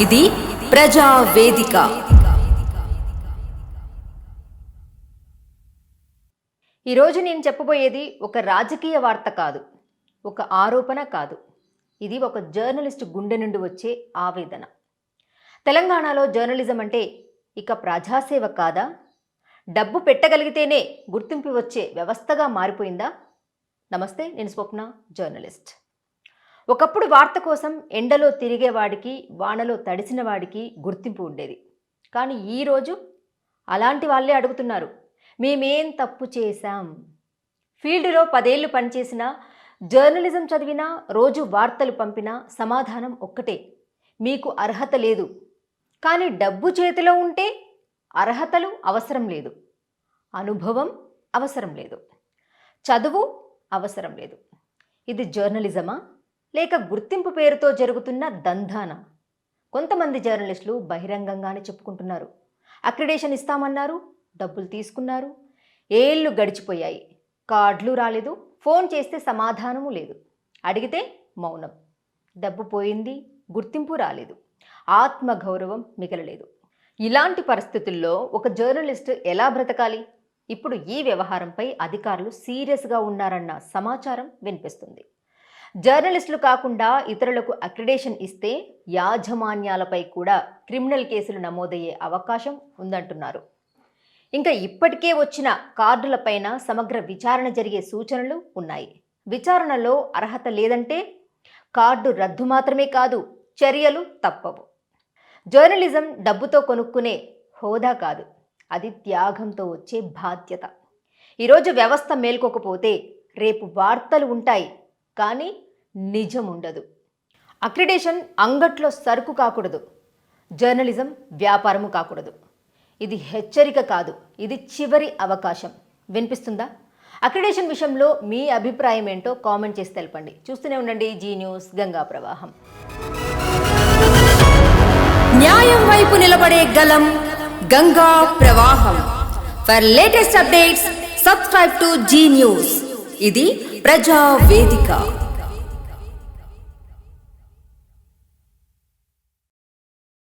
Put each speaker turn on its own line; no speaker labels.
ఇది ప్రజా వేదిక.
ఈరోజు నేను చెప్పబోయేది ఒక రాజకీయ వార్త కాదు ఒక ఆరోపణ కాదు. ఇది ఒక జర్నలిస్ట్ గుండె నుండి వచ్చే ఆవేదన. తెలంగాణలో జర్నలిజం అంటే ఇక ప్రజాసేవ కాదా? డబ్బు పెట్టగలిగితేనే గుర్తింపు వచ్చే వ్యవస్థగా మారిపోయిందా? నమస్తే నేను స్వప్న జర్నలిస్ట్. ఒకప్పుడు వార్త కోసం ఎండలో తిరిగేవాడికి వానలో తడిసిన వాడికి గుర్తింపు ఉండేది. కానీ ఈరోజు అలాంటి వాళ్ళే అడుగుతున్నారు మేమేం తప్పు చేశాం? ఫీల్డ్లో పదేళ్ళు పనిచేసిన జర్నలిజం చదివినా రోజు వార్తలు పంపినా సమాధానం ఒక్కటే మీకు అర్హత లేదు. కానీ డబ్బు చేతిలో ఉంటే అర్హతలు అవసరం లేదు. అనుభవం అవసరం లేదు. చదువు అవసరం లేదు. ఇది జర్నలిజమా? లేక గుర్తింపు పేరుతో జరుగుతున్న దంధాన. కొంతమంది జర్నలిస్టులు బహిరంగంగానే చెప్పుకుంటున్నారు. అక్రిడేషన్ ఇస్తామన్నారు డబ్బులు తీసుకున్నారు. ఏళ్ళు గడిచిపోయాయి. కార్డులు రాలేదు. ఫోన్ చేస్తే సమాధానము లేదు. అడిగితే మౌనం. డబ్బు పోయింది గుర్తింపు రాలేదు. ఆత్మగౌరవం మిగలలేదు. ఇలాంటి పరిస్థితుల్లో ఒక జర్నలిస్ట్ ఎలా బ్రతకాలి? ఇప్పుడు ఈ వ్యవహారంపై అధికారులు సీరియస్గా ఉన్నారన్న సమాచారం వినిపిస్తుంది. జర్నలిస్టులు కాకుండా ఇతరులకు అక్రిడేషన్ ఇస్తే యాజమాన్యాలపై కూడా క్రిమినల్ కేసులు నమోదయ్యే అవకాశం ఉందంటున్నారు. ఇంకా ఇప్పటికే వచ్చిన కార్డులపైన సమగ్ర విచారణ జరిగే సూచనలు ఉన్నాయి. విచారణలో అర్హత లేదంటే కార్డు రద్దు మాత్రమే కాదు చర్యలు తప్పవు. జర్నలిజం డబ్బుతో కొనుక్కునే హోదా కాదు అది త్యాగంతో వచ్చే బాధ్యత. ఈరోజు వ్యవస్థ మేల్కోకపోతే రేపు వార్తలు ఉంటాయి కానీ నిజం ఉండదు అక్రిడేషన్ అంగట్లో సరుకు కాకూడదు. జర్నలిజం వ్యాపారము కాకూడదు. ఇది హెచ్చరిక కాదు. ఇది చివరి అవకాశం. వినిపిస్తుందా? అక్రిడేషన్ విషయంలో మీ అభిప్రాయం ఏంటో కామెంట్ చేసి తెలపండి. చూస్తూనే ఉండండి జీ న్యూస్ గంగా ప్రవాహం.
న్యాయం వైపు నిలబడే గలం గంగా ప్రవాహం. For latest updates subscribe to Zee News ఇది ప్రజా వేదిక.